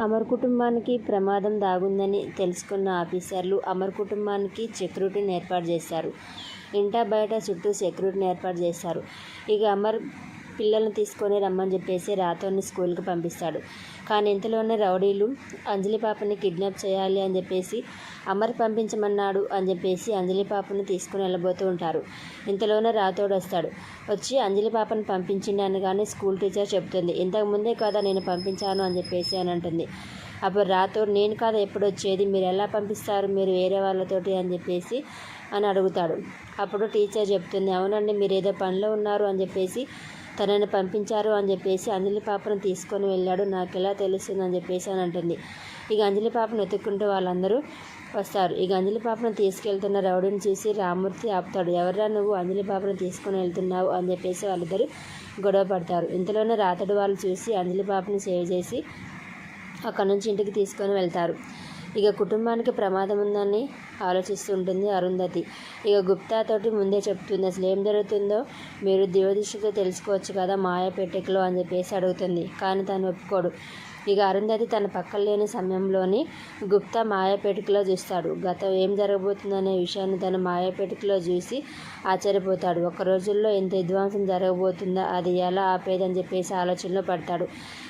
అమర్ కుటుంబానికి ప్రమాదం దాగుందని తెలుసుకున్న ఆఫీసర్లు అమర్ కుటుంబానికి సెక్యూరిటీని ఏర్పాటు చేశారు. ఇంటా బయట చుట్టూ సెక్యూరిటీని ఏర్పాటు చేశారు. ఇక అమర్ పిల్లల్ని తీసుకొని రమ్మని చెప్పేసి రాతోని స్కూల్కి పంపిస్తాడు. కానీ ఇంతలోనే రౌడీలు అంజలి పాపని కిడ్నాప్ చేయాలి అని చెప్పేసి అమర్ పంపించమన్నాడు అని చెప్పేసి అంజలి పాపను తీసుకుని వెళ్ళబోతూ ఉంటారు. ఇంతలోనే రాతోడు వస్తాడు. వచ్చి అంజలి పాపను పంపించింది అనగానే కానీ స్కూల్ టీచర్ చెబుతుంది. ఇంతకు ముందే కదా నేను పంపించాను అని చెప్పేసి అని అంటుంది. అప్పుడు రాతోడు నేను కాదు ఎప్పుడు వచ్చేది? మీరు ఎలా పంపిస్తారు? మీరు వేరే వాళ్ళతోటి అని చెప్పేసి అని అడుగుతాడు. అప్పుడు టీచర్ చెప్తుంది అవునండి మీరు ఏదో పనిలో ఉన్నారు అని చెప్పేసి తనని పంపించారు అని చెప్పేసి అంజలి పాపను తీసుకొని వెళ్ళాడు. నాకు ఎలా తెలుస్తుంది అని చెప్పేసి అని అంటుంది. ఇక అంజలి పాపను వెతుక్కుంటూ వాళ్ళందరూ వస్తారు. ఇక అంజలి పాపను తీసుకెళ్తున్న రౌడీని చూసి రామూర్తి ఆపుతాడు. ఎవరా నువ్వు అంజలి పాపను తీసుకొని వెళ్తున్నావు? అని చెప్పేసి వాళ్ళిద్దరు గొడవ పడతారు. ఇంతలోనే రాతడు వాళ్ళు చూసి అంజలి పాపను సేవ్ చేసి అక్కడ నుంచి ఇంటికి తీసుకొని వెళ్తారు. ఇక కుటుంబానికి ప్రమాదం ఉందని ఆలోచిస్తూ ఉంటుంది అరుంధతి. ఇక గుప్తాతోటి ముందే చెప్తుంది అసలు ఏం జరుగుతుందో మీరు దివదృష్టితో తెలుసుకోవచ్చు కదా మాయ పెట్టెకలో అని చెప్పేసి అడుగుతుంది. కానీ తను ఒప్పుకోడు. ఇక అరుంధతి తన పక్కన లేని సమయంలోని గుప్తా మాయాపేటికలో చూస్తాడు. గత ఏం జరగబోతుందనే విషయాన్ని తన మాయాపేటికలో చూసి ఆశ్చర్యపోతాడు. ఒక రోజుల్లో ఎంత విధ్వంసం జరగబోతుందో? అది ఎలా ఆపేదని చెప్పేసి ఆలోచనలో పడతాడు.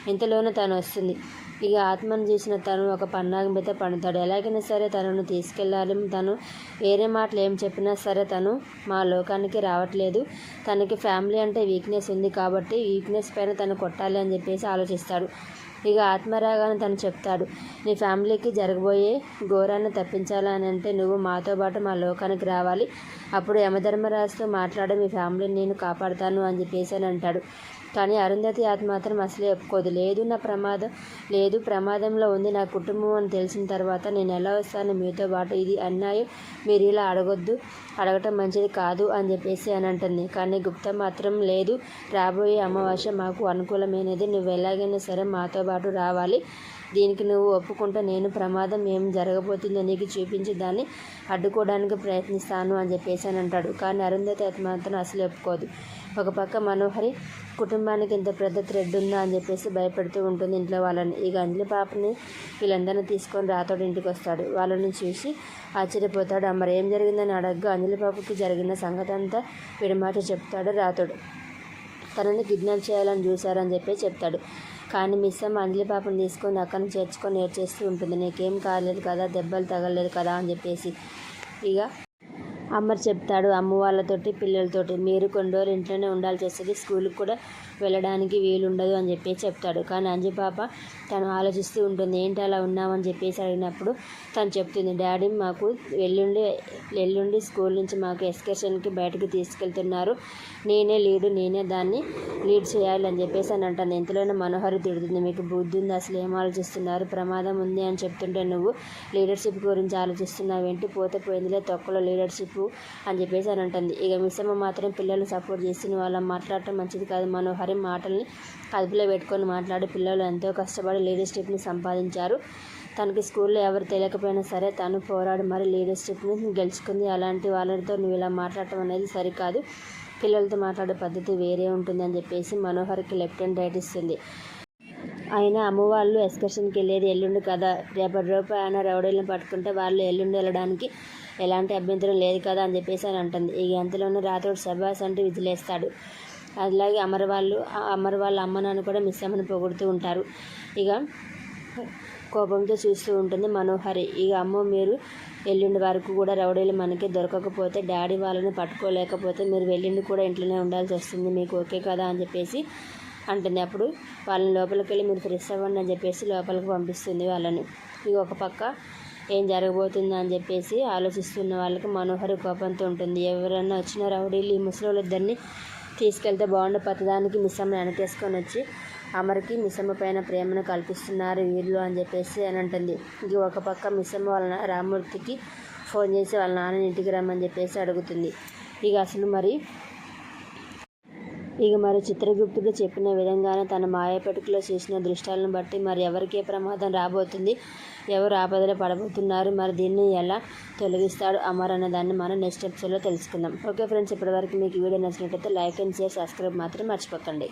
ఇంతలోనే తను వస్తుంది. ఇక ఆత్మను చూసిన తను ఒక పన్నాగం మీద పండుతాడు. ఎలాగైనా సరే తనను తీసుకెళ్ళాలి. తను వేరే మాటలు ఏం చెప్పినా సరే తను మా లోకానికి రావట్లేదు. తనకి ఫ్యామిలీ అంటే వీక్నెస్ ఉంది కాబట్టి వీక్నెస్ పైన తను కొట్టాలి అని చెప్పేసి ఆలోచిస్తాడు. ఇక ఆత్మరాగాన్ని తను చెప్తాడు. నీ ఫ్యామిలీకి జరగబోయే ఘోరాన్ని తప్పించాలని అంటే నువ్వు మాతో పాటు మా లోకానికి రావాలి. అప్పుడు యమధర్మరాజుతో మాట్లాడి మీ ఫ్యామిలీని నేను కాపాడుతాను అని చెప్పేసి అని అంటాడు. కానీ అరుంధతి ఆత్మ మాత్రం అసలే ఒప్పుకోదు. లేదు నా ప్రమాదం లేదు ప్రమాదంలో ఉంది నా కుటుంబం అని తెలిసిన తర్వాత నేను ఎలా వస్తాను మీతో పాటు? ఇది అన్యాయం మీరు ఇలా అడగొద్దు అడగటం మంచిది కాదు అని చెప్పేసి అని అంటుంది. కానీ గుప్త మాత్రం లేదు. రాబోయే అమావాస్య మాకు అనుకూలమైనది. నువ్వు ఎలాగైనా సరే మాతో పాటు రావాలి. దీనికి నువ్వు ఒప్పుకుంటే నేను ప్రమాదం ఏం జరగబోతుందో నీకు చూపించి దాన్ని అడ్డుకోవడానికి ప్రయత్నిస్తాను అని చెప్పేసి అని అంటాడు. కానీ అరుంధతి అది మాత్రం అసలు ఒప్పుకోదు. ఒక పక్క మనోహరి కుటుంబానికి ఇంత పెద్ద థ్రెడ్ ఉందా అని చెప్పేసి భయపెడుతూ ఉంటుంది ఇంట్లో వాళ్ళని. ఇక అంజలి పాపని వీళ్ళందరినీ తీసుకొని రాతోడు ఇంటికి వస్తాడు. వాళ్ళని చూసి ఆశ్చర్యపోతాడు. మరి ఏం జరిగిందని అడగ్గా. అంజలి పాపకి జరిగిన సంగతి అంతా విడమాట చెప్తాడు రాతోడు. తనని కిడ్నాప్ చేయాలని చూశారని చెప్పి చెప్తాడు. కానీ మిస్ అమ్మ అంజలి పాపను తీసుకొని అక్కడిని చేర్చుకొని ఏడ్చేస్తూ ఉంటుంది. నీకేం కాలేదు కదా దెబ్బలు తగలలేదు కదా అని చెప్పేసి. ఇక అమ్మర్ చెప్తాడు అమ్మ వాళ్ళతోటి పిల్లలతోటి మీరు కొన్ని రోజులు ఇంట్లోనే ఉండాల్సి వస్తుంది స్కూల్కి కూడా వెళ్ళడానికి వీలుండదు అని చెప్పి చెప్తాడు. కానీ అంజుపాప తను ఆలోచిస్తూ ఉంటుంది ఏంటి అలా ఉన్నామని చెప్పేసి అడిగినప్పుడు తను చెప్తుంది డాడీ మాకు ఎల్లుండి ఎల్లుండి స్కూల్ నుంచి మాకు ఎక్స్కర్షన్కి బయటకు తీసుకెళ్తున్నారు. నేనే లీడు నేనే దాన్ని లీడ్ చేయాలి అని చెప్పేసి అని అంటాను ఎంతలోనే మనోహరి తిడుతుంది మీకు బుద్ధి ఉంది? అసలు ఏం ఆలోచిస్తున్నారు? ప్రమాదం ఉంది అని చెప్తుంటే నువ్వు లీడర్షిప్ గురించి ఆలోచిస్తున్నావు ఏంటి పోతే పోయిందిలే తొక్కలో లీడర్షిప్ అని చెప్పేసి అని అంటుంది. ఇక మిస్సమ్మ మాత్రం పిల్లల్ని సపోర్ట్ చేసి వాళ్ళ మాట్లాడటం మంచిది కాదు మనోహరి. మాటల్ని కదుపులో పెట్టుకొని మాట్లాడి. పిల్లలు ఎంతో కష్టపడి లీడర్షిప్ని సంపాదించారు. తనకి స్కూల్లో ఎవరు తెలియకపోయినా సరే తను పోరాడి. మరి లీడర్షిప్ని గెలుచుకుంది. అలాంటి వాళ్ళతో నువ్వు ఇలా మాట్లాడటం అనేది సరికాదు. పిల్లలతో మాట్లాడే పద్ధతి వేరే ఉంటుందని చెప్పేసి మనోహర్కి లెఫ్ట్ అండ్ రైట్ ఇస్తుంది. అయినా అమ్మవాళ్ళు ఎక్స్కర్షన్కి వెళ్ళేది ఎల్లుండి కదా. రేపటి రూపు ఆయన రౌడీలను పట్టుకుంటే వాళ్ళు ఎల్లుండి వెళ్ళడానికి ఎలాంటి అభ్యంతరం లేదు కదా అని చెప్పేసి అని అంటుంది. ఈ గంతలోనే రాత్రి శబాస్ అంటూ విజిలేస్తాడు. అలాగే అమర్ వాళ్ళు వాళ్ళ అమ్మ నాన్న కూడా మిస్ అమ్మని పొగుడుతూ ఉంటారు. ఇక కోపంతో చూస్తూ ఉంటుంది మనోహరి. ఇక అమ్మ మీరు ఎల్లుండి వరకు కూడా రౌడీలు మనకి దొరకకపోతే డాడీ వాళ్ళని పట్టుకోలేకపోతే మీరు వెళ్ళిండి కూడా ఇంట్లోనే ఉండాల్సి వస్తుంది. మీకు ఓకే కదా అని చెప్పేసి అంటుంది. అప్పుడు వాళ్ళని లోపలికి వెళ్ళి మీరు ఫ్రెష్ అవ్వండి అని చెప్పేసి లోపలికి పంపిస్తుంది వాళ్ళని. ఇక ఒక పక్క ఏం జరగబోతుందో అని చెప్పేసి ఆలోచిస్తున్న వాళ్ళకి మనోహరి కోపంతో ఉంటుంది. ఎవరైనా వచ్చిన రౌడీలు ఈ ముసలి ఇద్దరిని తీసుకెళ్తే బాగుండు పతదానికి మిస్సమ్మని వెనకేసుకొని వచ్చి అమర్కి మిస్సమ్మ పైన ప్రేమను కల్పిస్తున్నారు వీళ్ళు అని చెప్పేసి అని అంటుంది. ఇంక ఒక పక్క మిస్సమ్మ వాళ్ళ రామూర్తికి ఫోన్ చేసి వాళ్ళ నాన్నని ఇంటికి రమ్మని చెప్పేసి అడుగుతుంది. ఇక అసలు మరి ఇక మరి చిత్రగుప్తుడు చెప్పిన విధంగానే తన మాయపెట్టుకులో చేసిన దృష్టాలను బట్టి మరి ఎవరికే ప్రమాదం రాబోతుంది? ఎవరు ఆపదలో పడబోతున్నారు? మరి దీన్ని ఎలా తొలగిస్తాడు అమర్ అనే దాన్ని మనం నెక్స్ట్ ఎపిసోడ్లో తెలుసుకుందాం. ఓకే ఫ్రెండ్స్ ఇప్పటివరకు మీకు వీడియో నచ్చినట్లయితే లైక్ అండ్ షేర్ సబ్స్క్రైబ్ మాత్రం మర్చిపోకండి.